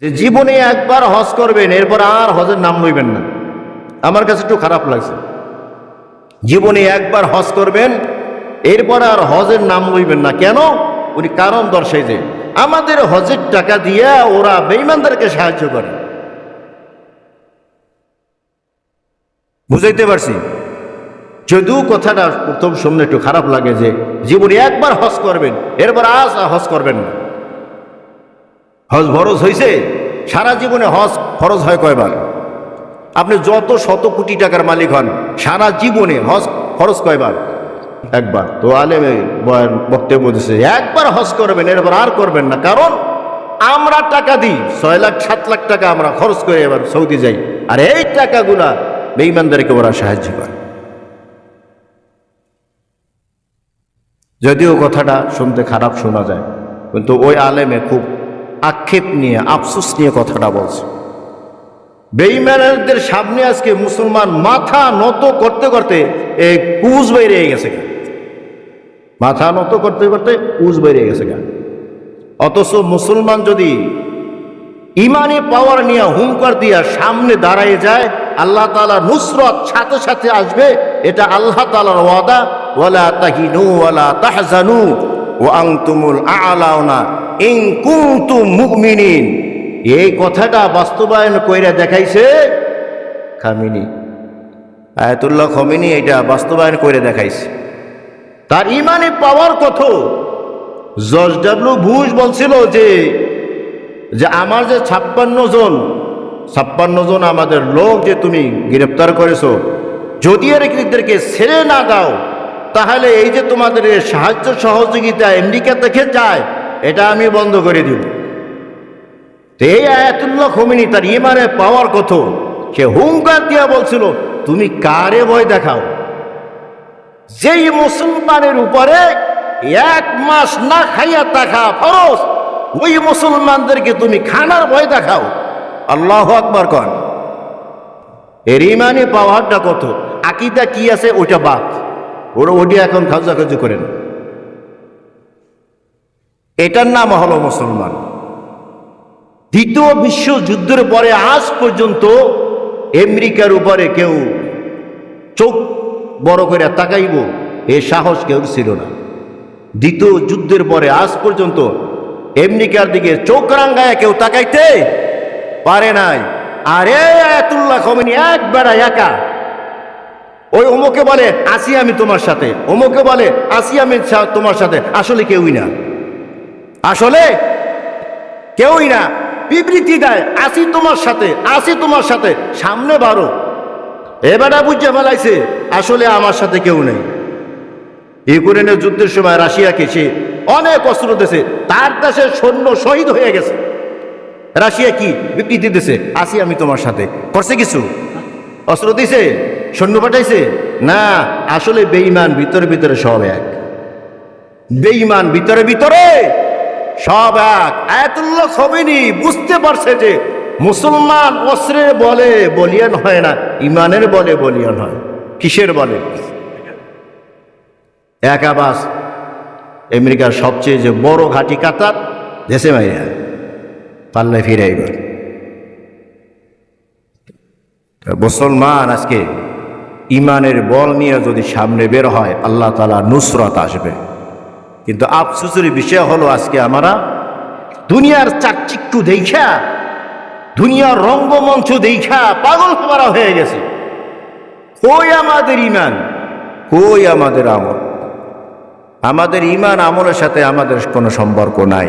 যে জীবনে একবার হজ করবেন, এরপর আর হজের নাম লইবেন না। আমার কাছে একটু খারাপ লাগছে। জীবনে একবার হজ করবেন, এরপর আর হজের নাম লইবেন না। কেন? উনি কারণ দর্শাই যে, আমাদের হজের টাকা দিয়ে ওরা বেইমানদেরকে সাহায্য করে। বুঝাইতে পারছি? যদিও কথাটা প্রথম শুনলে একটু খারাপ লাগে যে, জীবনে একবার হজ করবেন, এরপর আজ হজ করবেন না। হজ ফরজ হয়েছে সারা জীবনে হজ ফরজ হয় কয়বার? আপনি যত শত কোটি টাকার মালিক হন, সারা জীবনে হজ খরচ কয়বার? একবার। তো আলেমে বক্তব্য দিচ্ছে একবার হজ করবেন, এরপর আর করবেন না। কারণ আমরা টাকা দিই, ছয় লাখ, সাত লাখ টাকা আমরা খরচ করে এবার সৌদি যাই। আর এই টাকাগুলা বেইমানদেরকে ওরা সাহায্য করে। যদিও কথাটা শুনতে খারাপ শোনা যায়, কিন্তু ওই আলেমে খুব আক্ষেপ নিয়ে, আফসোস নিয়ে কথাটা বলছে। বেইমানদের সামনে আজকে মুসলমান মাথা নত করতে করতে এই কুজ বাইরে গেছে মাথা নত করতে করতে কুজ বাইরে গেছে। অথচ মুসলমান যদি ইমানি পাওয়ার নিয়ে হুঙ্কার দিয়া সামনে দাঁড়ায় যায়, আল্লাহ তালা নুসরত সাথে সাথে আসবে, এটা আল্লাহ তালার ওয়াদা, ওয়ালা তাহিনু ওয়ালা তাহজানু। ও আংতুমুল আলাউনা ইন কুনতুম মুমিনিন। এই কথাটা বাস্তবায়ন কইরা দেখাইছে খামিনি। আয়াতুল্লাহ খমিনি এটা বাস্তবায়ন করে দেখাইছে। তার ইমানে পাওয়ার কত জর্জ ডাব্লিউ বুশ বলছিল যে যে আমার যে ছাপ্পান্ন জন ছাপ্পান্ন জন আমাদের লোক যে তুমি গ্রেপ্তার করেছ, যদি এদেরকে ছেড়ে না দাও তাহলে এই যে তোমাদের সাহায্য সহযোগিতা আমেরিকা থেকে যায়, এটা আমি বন্ধ করে দিব। তো এই আয়াতুল্লাহ খমিনি তার ইমানে পাওয়ার কত সে হুঙ্কার দিয়া বলছিল, তুমি কারে ভয় দেখাও? যেই মুসলমানের উপরে এক মাস না খাইয়া থাকা ফরজ, ওই মুসলমানদেরকে তুমি খানার ভয় দেখাও। আল্লাহ আকবার কন। এর ইমানে পাওয়ারটা কত? আকিদা কি আছে? ওইটা বাদ। ওরা ওটি এখন খাজাখাজু করেন এটার নাম হলো মুসলমান। দ্বিতীয় বিশ্বযুদ্ধের পরে আজ পর্যন্ত আমেরিকার উপরে কেউ চোখ বড় করে তাকাইব, এ সাহস কেউ ছিল না। দ্বিতীয় যুদ্ধের পরে আজ পর্যন্ত আমেরিকার দিকে চোখ রাঙ্গায় কেউ তাকাইতে পারে নাই। আরে আয়াতুল্লাহ খমিনি এক বেড়া একা ওই অমুকে বলে, আসি আমি তোমার সাথে। অমুকে বলে, আসি আমি তোমার সাথে। আসলে কেউই না। আসলে কেউই না। বিবৃতি দেয়, আসি তোমার সাথে, আসি তোমার সাথে, সামনে বারো এবারে বুঝে ফেলাইছে, আসলে আমার সাথে কেউ নেই। ইউক্রেনের যুদ্ধের সময় রাশিয়াকে সে অনেক অস্ত্র দিয়েছে, তার দেশের সৈন্য শহীদ হয়ে গেছে। রাশিয়া কি বিবৃতি দিছে আসি আমি তোমার সাথে। করছে কিছু? অস্ত্র দিছে সৈন্য পাঠাইছে? না, আসলে বেঈমান ভিতরে ভিতরে সব এক। বেঈমান ভিতরে ভিতরে সব এক। আয়াতুল্লাহ খমিনি বুঝতে পারছে যে মুসলমান অস্ত্রের বলে বলিয়ান হয় না ইমানের বলে বলিয়ান হয়। কিসের বলে? এক আবাস, আমেরিকার সবচেয়ে যে বড় ঘাঁটি কাতার, দেশে মাইরা পাল্লায় ফিরে মুসলমান আজকে ইমানের বল নিয়ে যদি সামনে বের হয়, আল্লাহ তালা নুসরত আসবে। কিন্তু আফসুসের বিষয় হলো আজকে আমরা দুনিয়ার চাকচিক্য দেখা দুনিয়ার রঙ্গমঞ্চ দেখা পাগল হমারা হয়ে গেছে। কই আমাদের ইমান? কই আমাদের আমল? আমাদের ইমান আমলের সাথে আমাদের কোনো সম্পর্ক নাই।